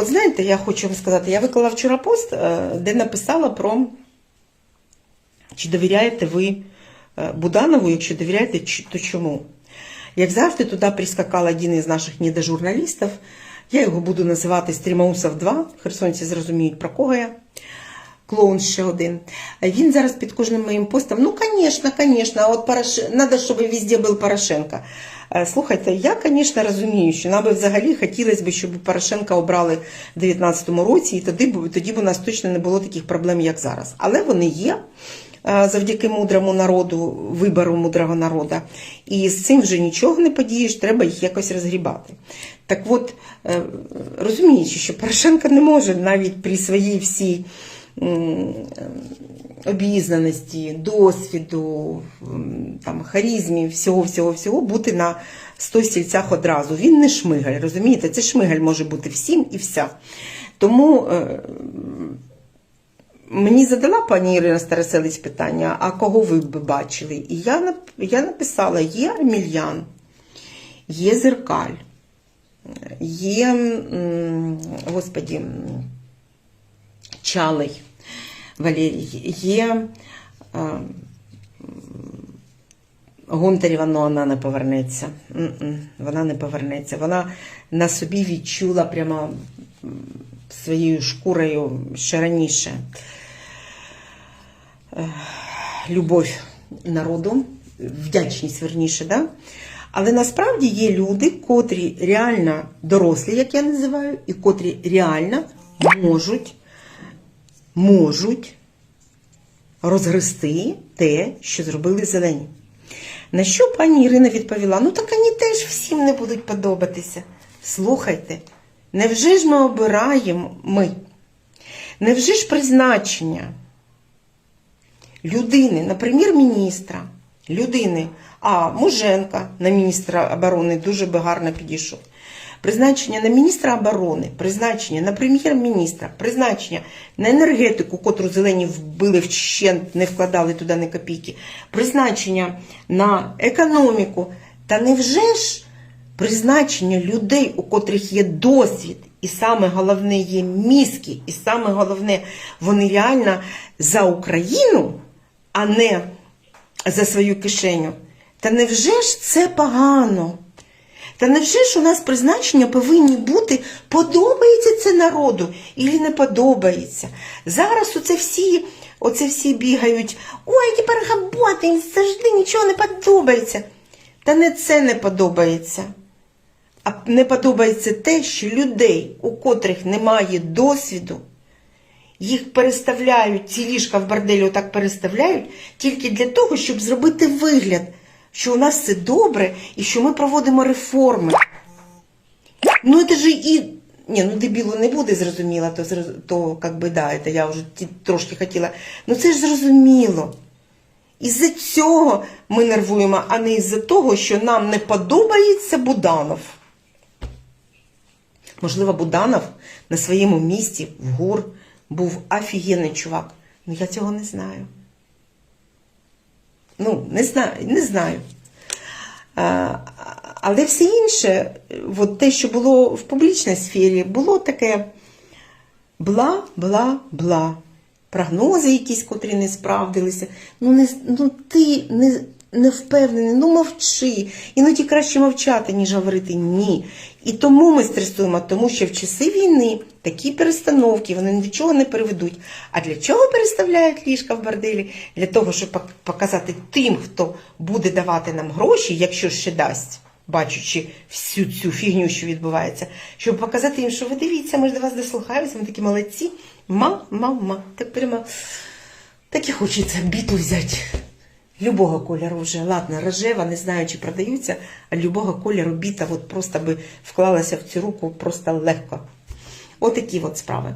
От знаєте, я хочу вам сказати, я виклала вчора пост, е, де написала про чи довіряєте ви е, Буданову, якщо довіряєте, то чому? Як завжди, туди прискакав один із наших недожурналістів. Я його буду називати Стрімаусов 2. Херсонці зрозуміють, про кого я. Клоун ще один. Він зараз під кожним моїм постом. Ну, звісно, звісно, от Порош... надо, щоб везде був Порошенко. Е, Слухайте, я, звісно, розумію, що нам би взагалі хотілося б, щоб Порошенка обрали в 2019 році, і тоді, б- тоді б у нас точно не було таких проблем, як зараз. Але вони є е, завдяки мудрому народу, вибору мудрого народу. І з цим вже нічого не подієш, треба їх якось розгрібати. Так от, е, розуміючи, що Порошенко не може навіть при своїй всій обізнаності, досвіду, там, харізмі, всього, всього, всього бути на 100 стільцях одразу. Він не шмигаль, розумієте? Це шмигаль може бути всім і вся. Тому е, мені задала пані Ірина Староселець питання, а кого ви б бачили? І я, я написала: є Армільян, є Зеркаль, є, господі, Чалий Валерій, є е, м, Гонтарєва, але вона не повернеться. Вона не повернеться. Вона на собі відчула прямо своєю шкурою ще раніше е, любов народу, вдячність верніше, да? Але насправді є люди, котрі реально дорослі, як я називаю, і котрі реально можуть, можуть розгрести те, що зробили зелені. На що пані Ірина відповіла: ну так вони теж всім не будуть подобатися. Слухайте, невже ж ми обираємо ми? Невже ж призначення людини на прем'єр-міністра, людини, а Муженка на міністра оборони дуже би гарно підійшов. Призначення на міністра оборони, призначення на прем'єр-міністра, призначення на енергетику, котру зелені вбили вщент, не вкладали туди ні копійки, призначення на економіку. Та невже ж призначення людей, у котрих є досвід, і саме головне є мізки, і саме головне, вони реально за Україну, а не за свою кишеню. Та невже ж це погано? Та невже ж у нас призначення повинні бути, подобається це народу і не подобається? Зараз оце всі, оце всі бігають, ой, тепер робота, їм завжди нічого не подобається. Та не це не подобається. А не подобається те, що людей, у котрих немає досвіду, їх переставляють, ці ліжка в борделі отак переставляють тільки для того, щоб зробити вигляд, що у нас все добре і що ми проводимо реформи. Ну, це ж і. Ні, ну дебілу не буде зрозуміло, то, то как би, да, це я вже трошки хотіла. Ну це ж зрозуміло. Із-за цього ми нервуємо, а не із-за того, що нам не подобається Буданов. Можливо, Буданов на своєму місці в ГУР був офігенний чувак. Ну я цього не знаю. Ну, не знаю, не знаю. А, але все інше, от те, що було в публічній сфері, було таке бла-бла-бла. Прогнози якісь, котрі не справдилися. Ну, не, ну ти не, не впевнений, ну мовчи. Іноді краще мовчати, ніж говорити ні. І тому ми стресуємо, тому що в часи війни такі перестановки вони ні до чого не приведуть. А для чого переставляють ліжка в борделі? Для того, щоб показати тим, хто буде давати нам гроші, якщо ще дасть. Бачучи всю цю фігню, що відбувається, щоб показати їм, що ви дивіться, ми ж до вас дослухаємося, ми такі молодці. Ма, ма, ма. Так прямо так і хочеться біту взяти. Любого кольору вже. Ладно, рожева, не знаю, чи продаються, а любого кольору біта от просто би вклалася в цю руку просто легко. Отакі от справи.